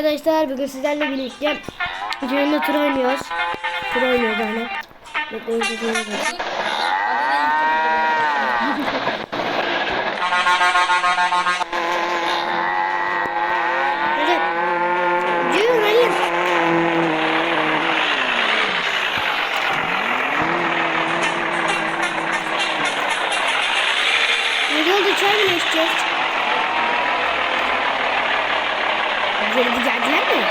Arkadaşlar bugün sizlerle birlikte Ceyhun'la tur oynuyoruz. Tur oynuyoruz yani. Bekleyin tur oynuyoruz. Hadi. Ceyhun hadi. Ne oldu çay mı içeceğiz? Geri geldiler mi?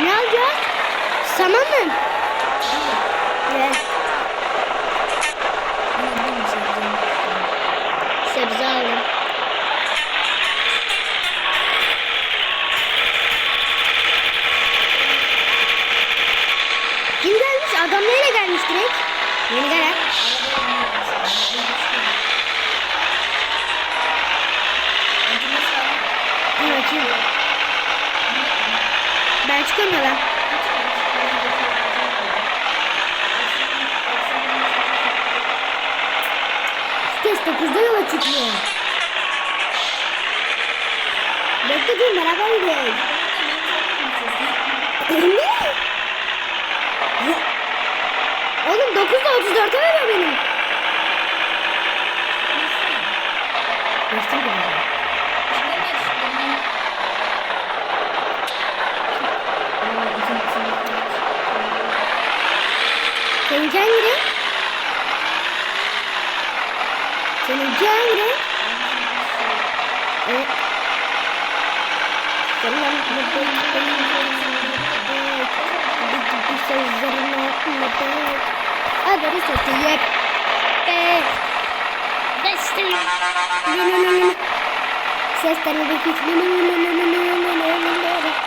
Ne alacağız? Saman mı? Ne? Sebze aldım. Kim gelmiş? Adam neyle gelmiş direkt? Yeni gelen. Ben çıkıyorum ya lan. Vites 9'da yola çıkıyor. Bekle dur beraber gidelim. Oğlum 9'da 34'e veriyor benim. Geçtim biraz. Seninki hangi Seninki hangi renk? Evet. Haberi satayım. Destek. Seslerini hiç İyi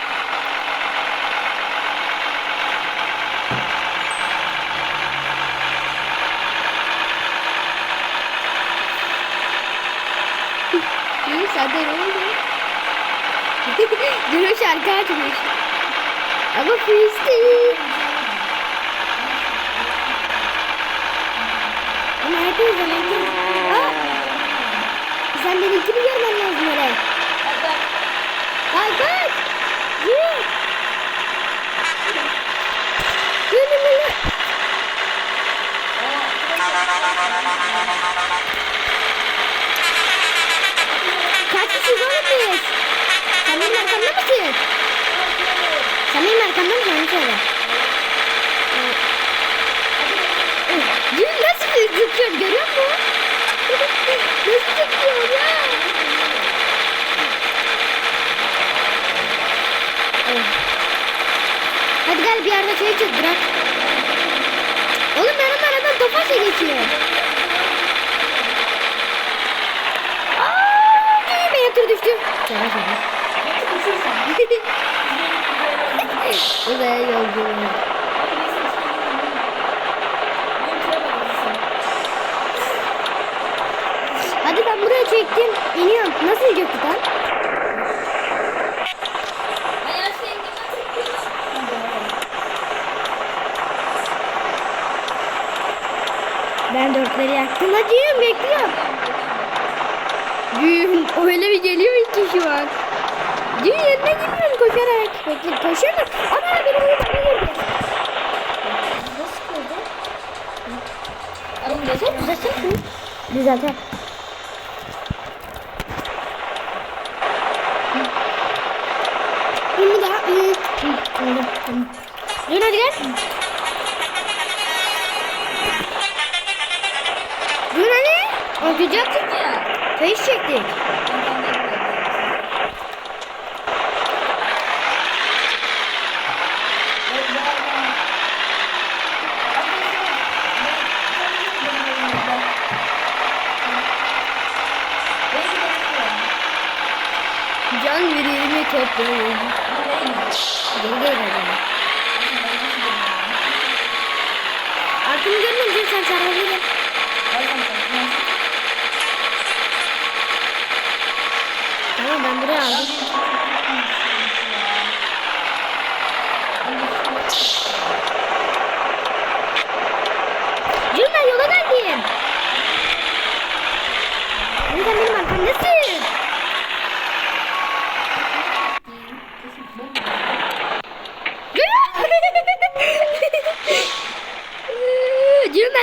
ne oldu? Dün şarkı açmış. Ama pisti. Ama hepiniz zaman Aa! Sen benimkini görmen lazım öyle. Kalk kalk. Yürü. Yürü yürü. Oğlum biz? Sen benim arkamda mısın? Sen benim arkamda mısın? Onu söyle. Dün nasıl zıplıyor görüyor musun? nasıl zıplıyor ya? Hadi gel bir yerde şey çık bırak. Oğlum benim aradan topaşa geçiyor. Aa, benim tır düştü. Şaka şaka. Bu da yolculuğu. Hadi ben buraya çektim. İniyorum. Nasıl inecektik lan? Ben dörtleri yaktım. Hadi yürüyün bekliyorum. Düğün öyle bir geliyor ki şu an. Düğün yerine gidiyorum koşarak. Bekle koşuyorum. Ana benim oyunuma girdi. Düzelt düzeltsene şunu. Düzelter. Bunu daha iyi. Düğün hadi gel. Düğün hadi. Okuyacaktık ya. Kayış çektik. Can yüreğimi toplayın. Geri gel hadi. Arkamı görmeyince sen sarılır gel. Tamam ben buraya aldım. Yürüme yola geldim. Sen benim arkamdasın.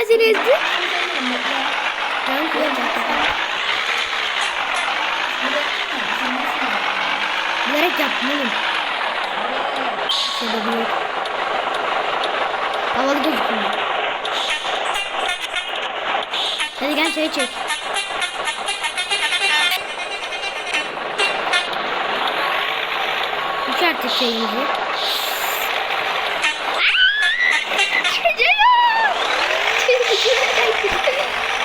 seni ezdi. Ben kıyacağım. Bilerek yaptım oğlum. Sebebi yok. Havalı gözüküyor. Hadi gel çay çek. İç artık şeyimizi.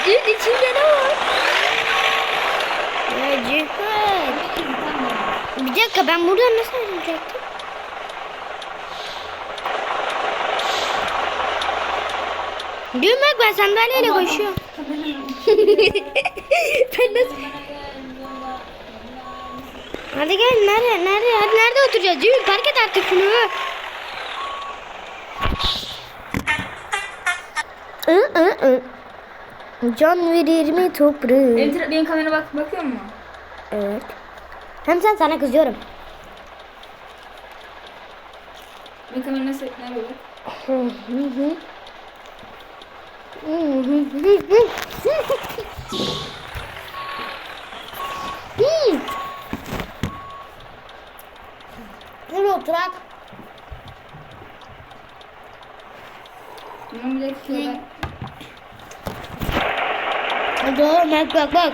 Dün içinde ne var? Ya Cihat. Bir dakika ben buradan nasıl ayrılacaktım? Diyorum bak ben sandalyeyle koşuyorum. ben nasıl... Hadi gel nerede nerede hadi nerede oturacağız? Düğün park et artık şunu. I, ı, ı. Can verir mi toprağı? Benim, benim kameraya bak bakıyor musun? Evet. Hem sen sana kızıyorum. Benim kamera nasıl nereye bak? Hı hı hı. Hı hı hı hı. Hı. Dur oturak. Bunun bir bak. Hadi oğlum bak bak bak.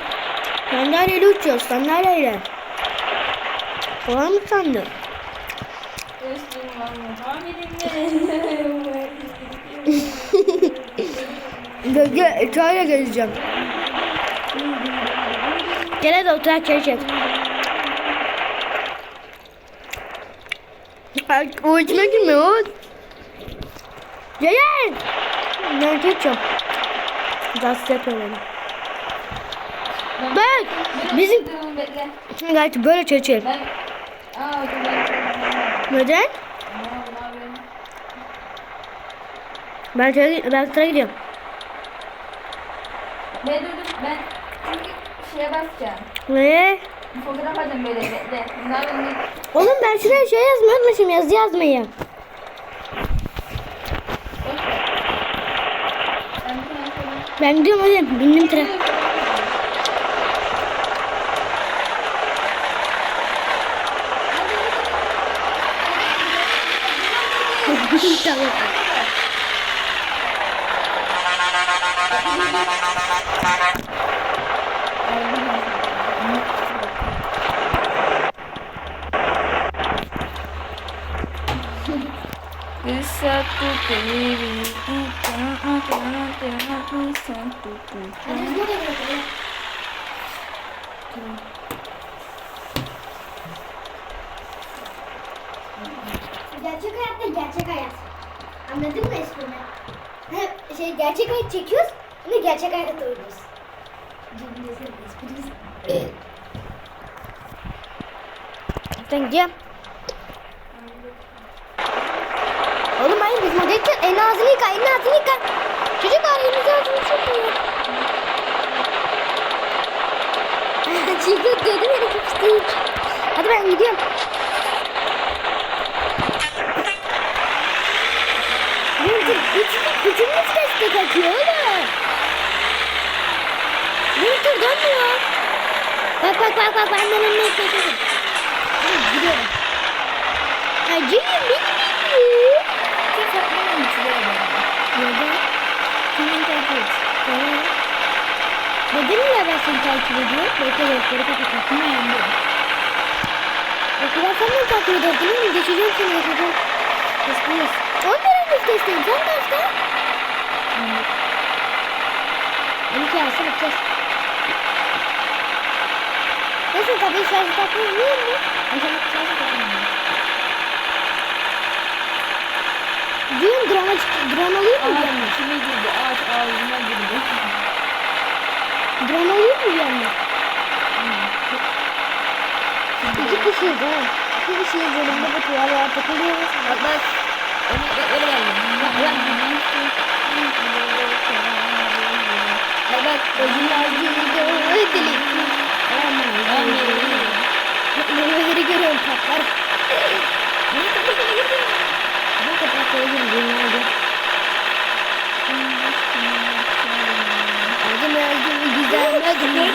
Sandalyeyle uçuyoruz sandalyeyle. Kolay mı sandın? Gölge çayla gezeceğim. Gel hadi oturak çay O içime girmiyor. Gel. Ben geçiyorum. Gaz yapıyor beni. Bak bizim. Gerçi böyle çay içelim. Neden? Aa, ne yapayım? Ben sıra gidiyorum. Ben dur dur ben... Çünkü şeye basacağım. Ve Fotoğraf alacağım böyle bekle. Ne yapayım? oğlum ben şuraya şey yazmayı unutmuşum yazı yazmayı. Ben gidiyorum hadi bindim tıra. tamam. Bir satu baby, satu Gerçek hayatta gerçek hayat. Anladın mı esprimi? Ha, hayat çekiyoruz ama gerçek hayatta oynuyoruz. Ben gideceğim. Oğlum hayır biz model çek. Elini ağzını yıka, elini ağzını yıka. Çocuk var elini ağzını yıkıyor. Çiğdem dedi beni küpüstü Hadi ben gidiyorum. Winter gücümüz, gücümüz destek atıyor oğlum. Winter dönmüyor. Bak bak bak bak benden önüne geçiyorum. Hadi gidiyorum. Acıyım benim benim. Çok saklanıyorum içeri Neden? Kimin takip et? Tamam. Neden illa ben seni takip ediyorum? Bekle bekle bekle. Ama yandı. Okuldan sen beni takip ederdin oğlum. Geçeceğim seni geçeceğim. Espriyiz. 11. viktesteyim. Sen kaçta? 12 arası bakacağız. Nasıl tabii şarjı takmayı biliyor musun? Aşağı şarjı takmayı. Diyorum drone, drone alayım mı bir yandan? İçine girdi. Ağaç ağzıma girdi. Drone alayım mı bir yandan? İki kişiyiz ha. İki kişiyiz önümde bu tuvalet takılıyoruz. Bak bak. Öyle, öyle geldi. Bak bak. Bak acılar geliyor dilekli Aman Bunları görüyorum patlar Bu kapakları dinlerdi Adım öldüm güzel adım Gördün mü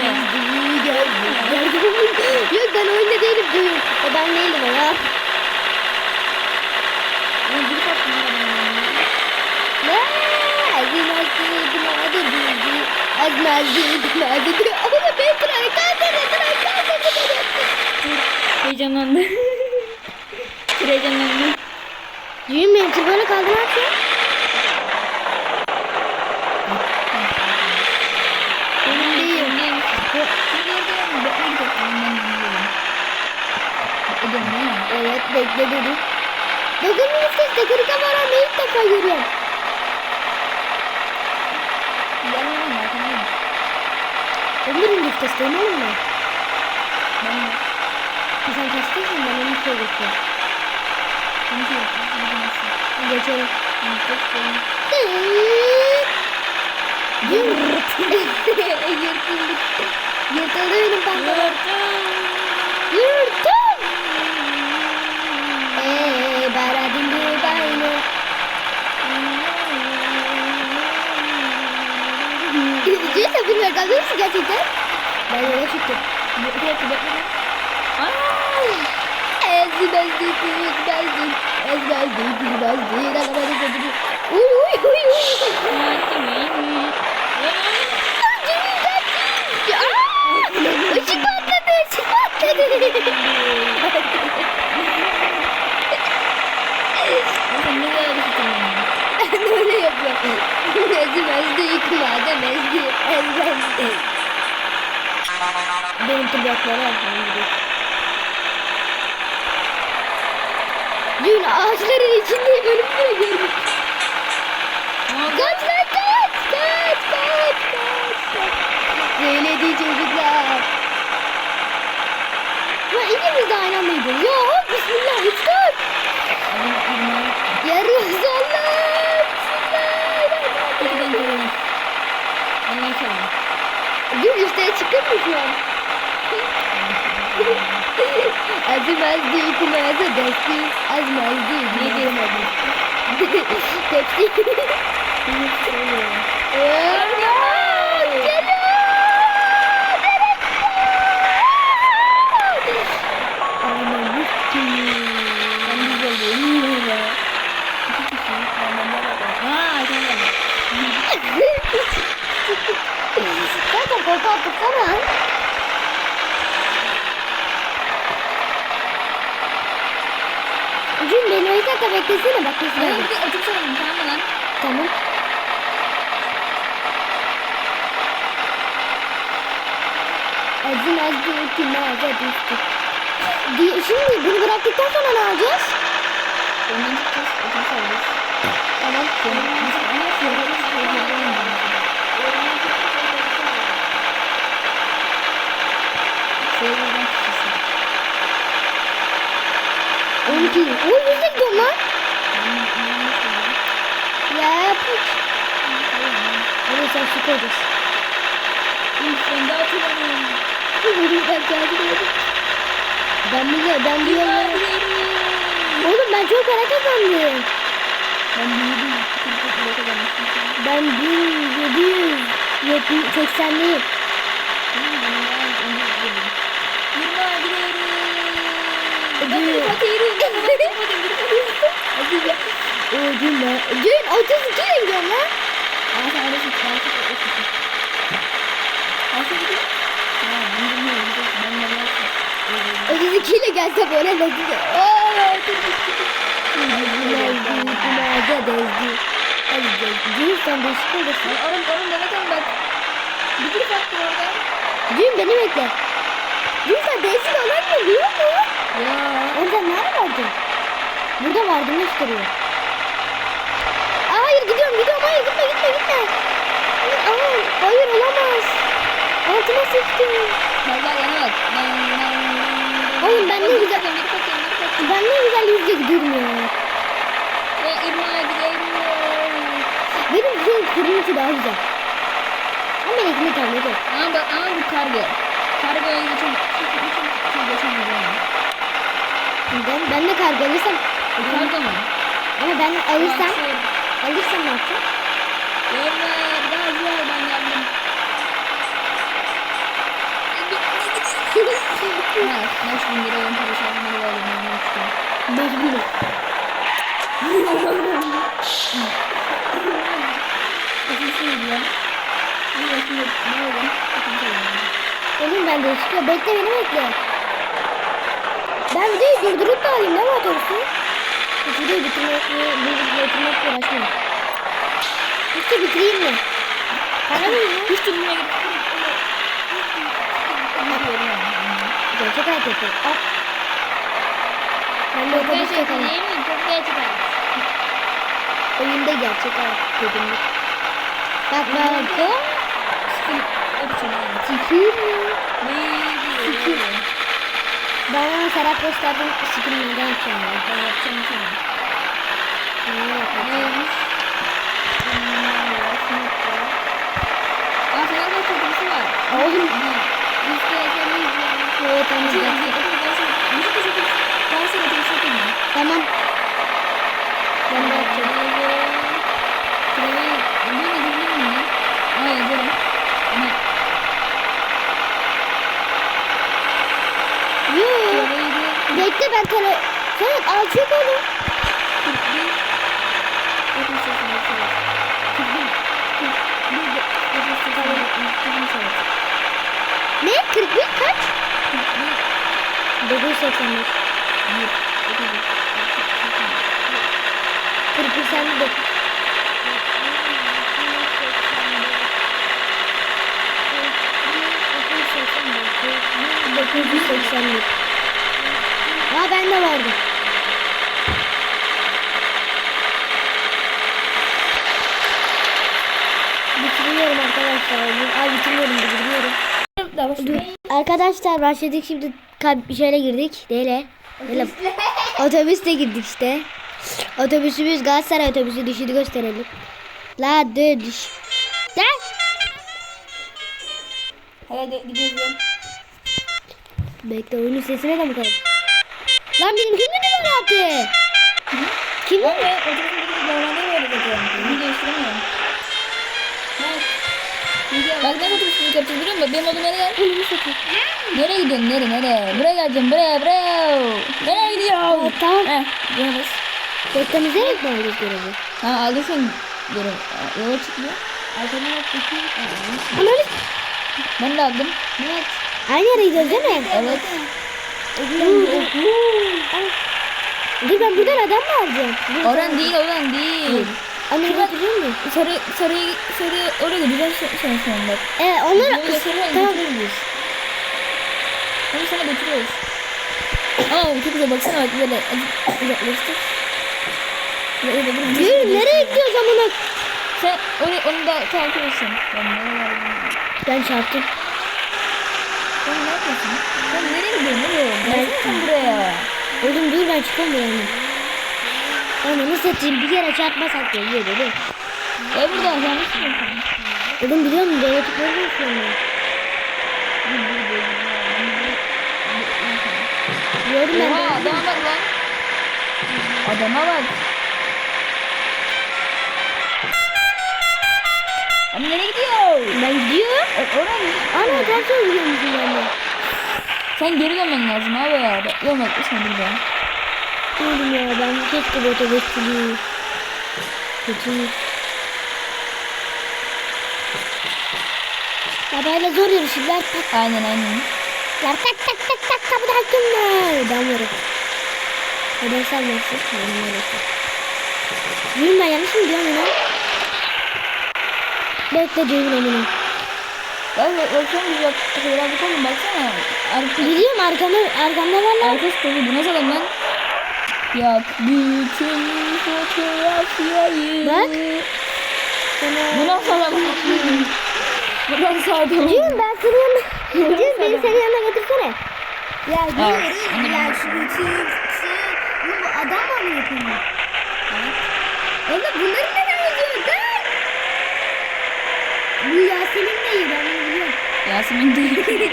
beni Gördün mü Gördün mü Yok ben oyunda değilim Ben değilim ya azim günaydı. Ama ben kaldı. Kral kaldı. Heyecanlandı. Çok heyecanlandı. Düğün benim için böyle kaldı ne yapıyor? Benim değil. Evet bekle dedim. Bakın sesle kırık kameramı ilk defa görüyorum. Ömürüm bir testeyim oğlum ben. Sen testeysin ben onu söyleyeceğim. Geçelim. Yırtıldık. Yırtıldı benim pantolon. Yırtın. Cüce bunlar kalıyor musun gerçekten? Ben yola çıktım. Ezdi bezdi kız bezdi. Ez bezdi kız bezdi. Alamadı gözünü. Uy uy uy uy. Aa! Işık patladı ışık patladı. Öyle yapıyorum. Ezdi bezdi yıkmadı bezdi. Benim tırnakları gerekiyor. Dün ağaçların içinde ölümleri görmüş. Kaç lan kaç! Kaç kaç kaç kaç! Söyledi çocuklar. Ya ikimiz de aynı anda gidiyoruz. Ya bismillah üç dört. Yarıyoruz Allah. Bismillah. Dün üstüne çıktın mı şu an? Azim azdi kumaza desti azim azdi ne diyemedim. Tepsi. Zaten koltuğa tutsana. Cün beni o yüzden de beklesene bak kesin. Tamam. Azim azdi kumaza desti. Di- Şimdi bunu bıraktıktan sonra ne yapacağız? Tamam. On iki. O yüzde gidiyorum lan. Ya pıç. Hadi sen su koyacağız. Ben geldim geldim. Ben biliyorum ben biliyorum. Oğlum ben çok para kazandım. Ben 1780'liyim. Gün ben. Dün 32 ile gidiyorum lan. O 32 ile gelsem oraya da gidiyor. Ooo 32. Günaydın, dezdi. Hadi dezdi. Dün sen değişik olasın. Dün beni bekle. Dün sen değişik olan mı biliyor musun? Orada nerede Burada vardım gösteriyor. Aa, hayır gidiyorum gidiyorum hayır gitme gitme gitme. Aa, hayır olamaz. Altıma sıçtım. Oğlum ben ne güzel ben ne güzel yüzle gidiyorum ya. Benim güzel kırmızı daha güzel. Ama ekmek almadı. Ama bak ama bu kargo. Kargoya geçen geçen geçen Ben, ben de kargo alırsam Bu kargo mu? ama ben alırsam Alırsam. alırsam ne yapacağım? Görme biraz var ben geldim. Ha, 5000 lira ön para şarkıları var. Ben çıkıyorum. Beş bin. Kaçıncısıydı lan? Bir dakika, ne oldu? Kaçıncı oldu? Oğlum ben de çıkıyor. Bekle beni bekle. Ben videoyu durdurup da alayım değil mi otobüsü? Bitirmekle, bitirmekle bitirmekle uğraşmıyorum. İşte bitireyim mi? Para mı? Hiç durmaya gittim. Gerçek hayat yapıyor. Al. Ben de otobüs yakalım. mi? Çok gerçek hayat. Oyunda gerçek hayat dedim. Bak bak. Opsiyon. Sikir mi? Neydi? Ben ona Serap gösterdim. Yapacağım ya. Ben yapacağım sana. Yapayım? Neymiş? Aa senin de çocuğusu var. Oğlum. Biz de yaşamayız ya. Evet tamam. Şey, gel. bir- bir- ben sana- müzik de çok- ben sana çok şey yapayım mı? Tamam. Ben de yapacağım. Şuraya bunu yazabilir miyim ya? Aa yazarım. Ama Yoo. şurayı bir- Bekle ben tele... Serap alçak oğlum. 41 38 41 41 38 Ne? 41 kaç? 985. 41 sende de. Dokuz yüz seksen bir. Aa bende vardı. Bitiriyorum arkadaşlar. Ay bitiriyorum bitiriyorum. Dur. Arkadaşlar başladık şimdi şeyle girdik. Dele. Dele. Otobüste girdik işte. Otobüsümüz Galatasaray otobüsü düşürdü gösterelim. La de düş. De. Hadi gidiyoruz. Bekle oyunun sesine de bakalım. Lan benim kim ne numara yaptı? Kim? Abi otobüsün bir normalde böyle zaten. Bunu değiştiremiyorum. Bak ne otobüsü yapacağız biliyor musun? Benim odama satayım. Nereye gidiyorsun? Nereye? Nereye? Buraya geleceğim. Buraya. Buraya. Nereye gidiyorsun? Evet, tamam. Heh. Gidiyoruz. Beklemeyerek mi alacağız görevi? Ha aldıysan diyorum. Yola çıkmıyor. Bak bakayım. Ananı. Ben de aldım. Evet. Aynı yere gidiyoruz değil mi? Evet. Dur ben buradan adam mı alacağım? Oran değil, oran değil. Anne Şurada- götürüyor mu? Sarı, sarı, sarı oraya gideceğiz sen sonra. Evet onları... Tamam. Onu sana götürüyoruz. Aa çok güzel baksana bak böyle uzaklaştık. Dur nereye gidiyoruz amına? Sen orayı, onu da takip etsin. Ben ne. Ben çarptım. Sen ne yapıyorsun? Sen nereye gidiyorsun? Nereye? Ben- Gelsene sen buraya. Oğlum dur ben çıkamıyorum. Ananı satayım bir kere çarpmasak da iyi dedi. E sen ne istiyorsun? Oğlum biliyor musun? Böyle tıkları mı? Gördüm ben. Oha adama bak lan. Adama bak. Abi nereye gidiyor? Ben gidiyorum. E, oraya mı? Ana ben de. Sen geri dönmen lazım abi ya. Bak sen burada. Oğlum ya ben keşke bu otobüsçülüğü. Kötü. Arabayla zor yarışırlar. Aynen aynen. tak tak tak tak tak kapıda hakim var. Ben varım. Neden sen varsın? Benim öylesi. Yürüm ben yanlış mı diyorum ya? Bekle Ceyhun eminim. Bak bak baksana bir bak. Şeyler bakalım baksana. Arka, Biliyorum arkamda, arkamda var lan. arka stolu bu nasıl adam lan? Yak bütün fotoğrafyayı. Bak. Bu nasıl adam? Bu nasıl adam? Ceyhun ben senin yanına... Ceyhun beni senin yanına götürsene. Ya Ceyhun ya şu bütün şey... Bu adam mı yapıyor? Oğlum bunları neden yazıyor? Dur! Bu Yasemin değil ben. Yasemin değil.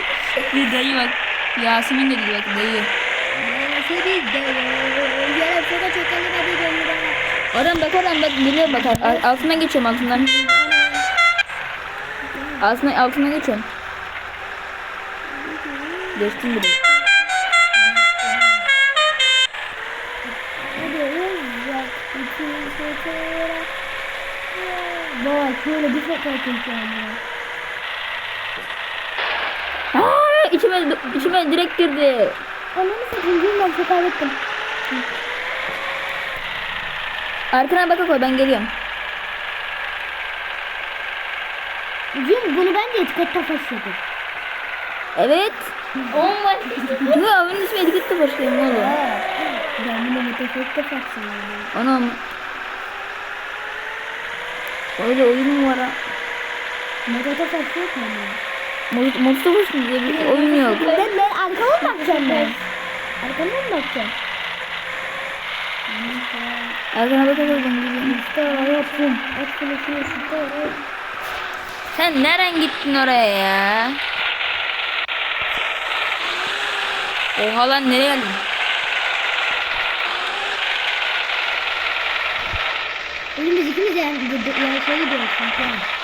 Bir dayı bak. Yasemin de değil bak dayı. Oradan bak oradan bak geliyor bak Al- altından geçiyorum altından. Altından altından geçiyorum. Geçtim bile. Bak şöyle bir sefer çekeceğim ya. Aa, içime, içime direkt girdi. Ananı satayım değil ben sefer ettim. Arkana baka koy ben geliyorum. Cüm bunu ben de etikette başladım. Evet. On var. Ya benim ismi etikette başlayayım oğlum. Ben bunu etikette başladım. Anam. Öyle oyun mu var ha? Etikette başladım ama. Modsta boş mu diye bir oyun yok. Ben, ben arkama mı bakacağım ben? Arkama mı bakacağım? Arkana baka koy ben geliyorum. İşte yaptım. Sen nereden gittin oraya ya? Oha lan nereye geldin? Oğlum biz ikimiz yani yani şey gidiyoruz kanka.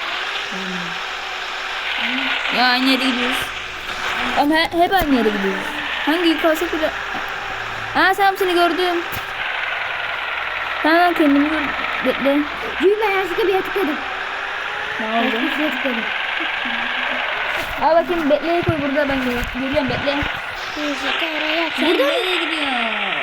Ya aynı yere gidiyoruz. Ama he- hep aynı yere gidiyoruz. Hangi yıkarsak bile... Aa sen seni gördüm. Tamam kendimi gördüm. Bekle. Cüm ben yanlışlıkla bir yere tıkladım. Ne Yanlışlıkla bir yere tıkladım. Al bakayım bekleye koy burada ben geliyorum. Geliyorum bekle. Sen Burada nereye gidiyorsun?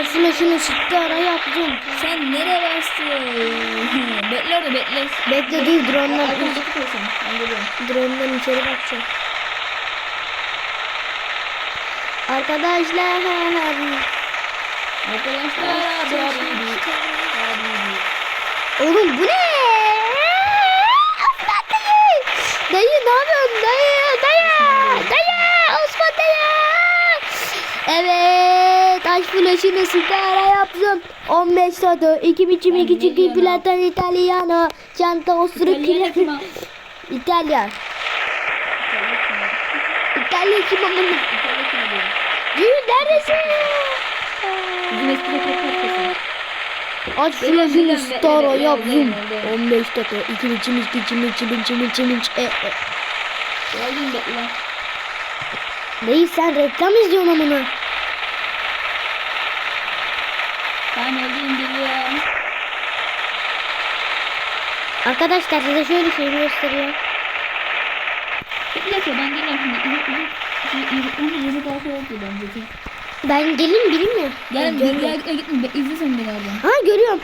Aslında şunu çıktı ara yaptım. Sen nereye bastın? bekle orada bekle. Bekle dur drone'dan Arkana bakıp koysun. Ben geliyorum. drone'dan içeri bakacağım. Arkadaşlar Arkadaşlar. Oğlum bu ne? Osman dayı. Dayı ne yapıyorsun dayı? Dayı. Dayı. Osman dayı. Evet. Aç flaşını sigara yapsın. 15 tadı. 2 biçim 2 çiki geliyorum. platan italiano. Çanta osuruk yapma. İtalyan. İtalyan kim amına? Düğün neredesin? Bizim eski korkuyorsun. Aç geliyorum, sigara yapsın. geliyorum, 15 dakika. 2 biçim 2 çim çim çim çim e, e. Geldim bekle. Neyi sen reklam izliyorsun amına? Tamam öldüm geliyorum. Arkadaşlar size şöyle şey gösteriyor. Bir dakika ben geliyorum şimdi. Yüzük kalkıyor yok diyor bence. Ben gelin bileyim mi? Gel Ben bir görüyorum. ya gitme gitme Be- izle sen beni oradan. Ha görüyorum.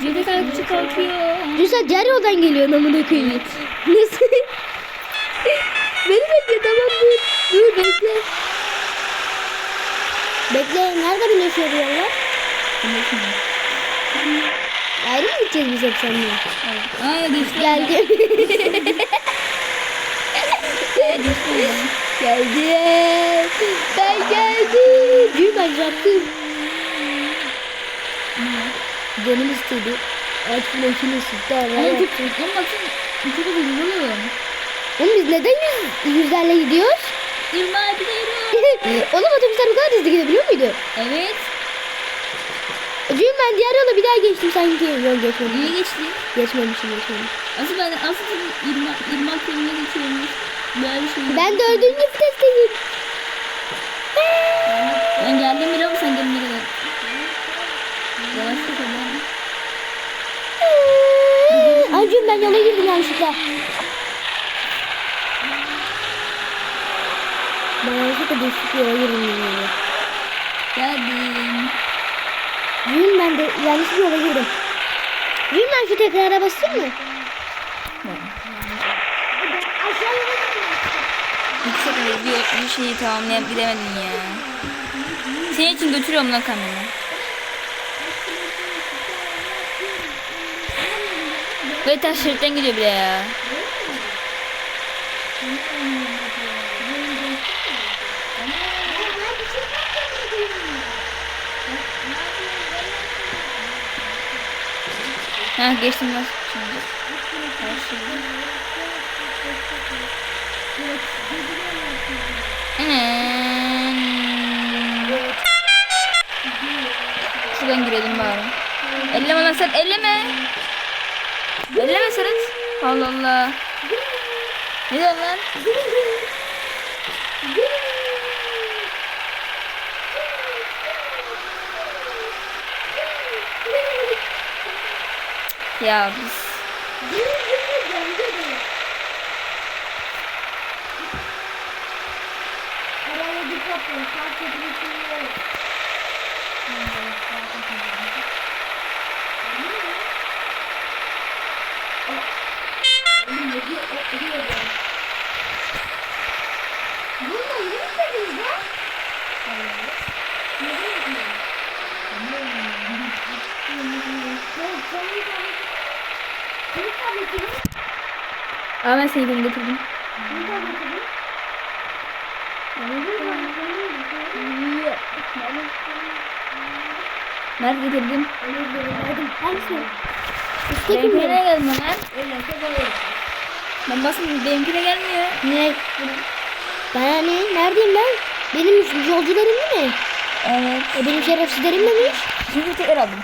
Yüzük kalkıyor kalkıyor. Dün sen diğer yoldan geliyorsun amına koyayım. Nasıl? Beni bekle tamam dur. Dur bekle. Bekle nerede birleşiyor bu yollar? Ayrı mı gideceğiz biz hep seninle? Aa geçti. Geldi. Geldi. Ben geldim. Ben yaptım. Canım istedi. Aç flaşını sıktı Ama çok ama baksana. Çok uzun oğlum. Oğlum biz neden yüz, yüzlerle gidiyoruz? 26'da yürü. Oğlum otobüsler bu kadar hızlı gidebiliyor muydu? Evet. Dün ben diğer yola bir daha geçtim sanki. Yol geçmedim. İyi geçti. Geçmemişim geçmedim. Asıl ben asıl 20 26 yılına geçiyorum. Böyle bir şey. Ben dördüncü vitesteyim. Ben geldim bile ama sen gelmene kadar. Yavaş. Ay Cüm ben yola girdim yanlışlıkla. Ben yanlışlıkla değişik yola girdim. Geldim. Cüm ben de yanlış yola girdim. Cüm ben şu tekrara basayım mı? Yüksek bir, bir şeyi tamamlayıp gidemedin ya. Senin için götürüyorum lan kamyonu. Ve taş şeritten gidiyor bile ya. Ha geçtim bak şimdi. Hmm. Şuradan girelim bari. Elleme lan sen elleme. Elleme Serhat. Allah Allah. Ne diyorsun lan? Ya biz Araya dikkat Aa ben seni bunu getirdim. Nerede getirdim? Benimkine gelme lan. Ben basın benimkine gelmiyor. Ne? Ben ne? Neredeyim ben? Benim yolcularım değil mi? Evet. E benim şerefsizlerim demiş. Şimdi tekrar aldım.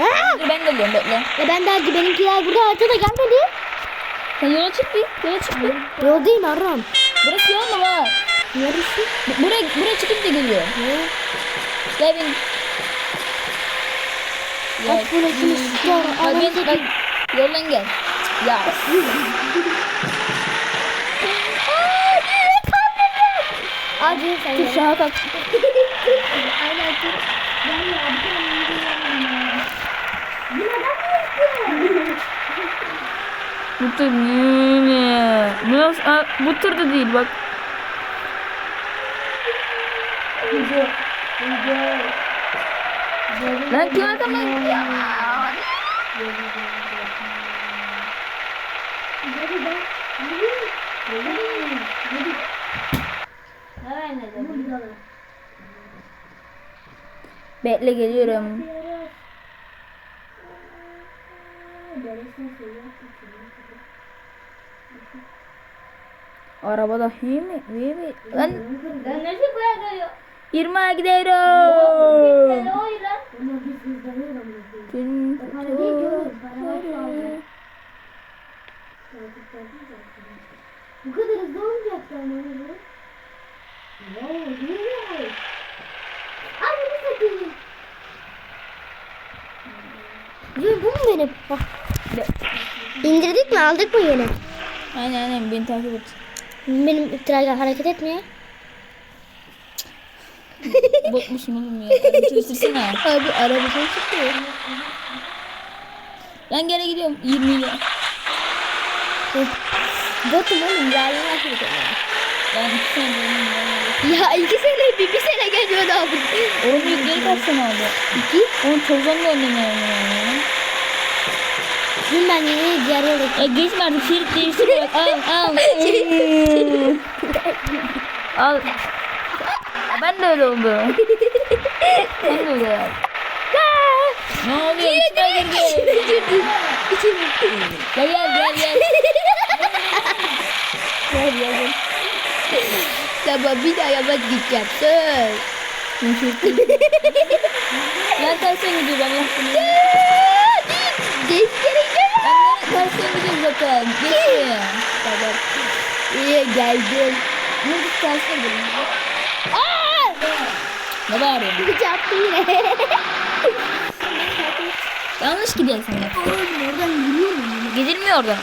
Ha? Dur ben geliyorum bekle. E ben daha benimkiler burada haritada gelmedi. Sen yola çık bir. Yola çık bir. Yoldayım Arram. Burası yol mu var? Bu- Buraya, buraya çıkıp da geliyor. Gel benim. Kaç burasını sıkıyor. Hadi ben, bak, yoldan gel. Ya. Acil sen şaha kalk. Aynen dur. Gel ya bir tane yürüyelim. Bu tır ne? Nasıl? Aa, bu tır da değil bak. Lan kim arkamdan gidiyor? Bekle geliyorum. Araba da iyi mi? İyi mi? Lan Ben nasıl buraya geliyor? 20'a gidiyorum. Lazım. Bu kadar hızlı olmayacaktı ama. Wow, yürü. Ay bunu satayım. Yürü bu mu benim? Bak. İndirdik mi aldık mı yine? Aynen aynen beni takip et. Benim trailer hareket etmiyor. Botmuşsun oğlum ya. Araba çalıştırsana. Abi arabasını çıkıyor. Lan gene gidiyorum. 20 ile. Botum oğlum ilerleme hareket Ben 2 sene benim Ya iki sene bir, bir sene geliyordu abi. Oğlum büyükleri kaç sene oldu? İki. Oğlum tozdan da oynamıyorum ya. Dün ben yeni diğer yola Ya geçme artık şerit değiştir bak. Al al. al. Ya Ben de öyle oldu. Ben de öyle yaptım. Ne oluyor? İçine girdi. Gel gel gel gel. Gel gel gel. Tamam bir daha yavaş gideceğim. Söz. Ben şerit değiştirdim. Lan tersen gidiyor Allah seni. Değiştireceğim. Ben tersen gidiyorum zaten. Geçme. Tamam. İyi geldim. Ne git tersen gidiyorum. Aa! Ne bağırıyorsun? Bir çarptım yine. Yanlış gidiyorsun. Oğlum oradan mu? Gidilmiyor oradan.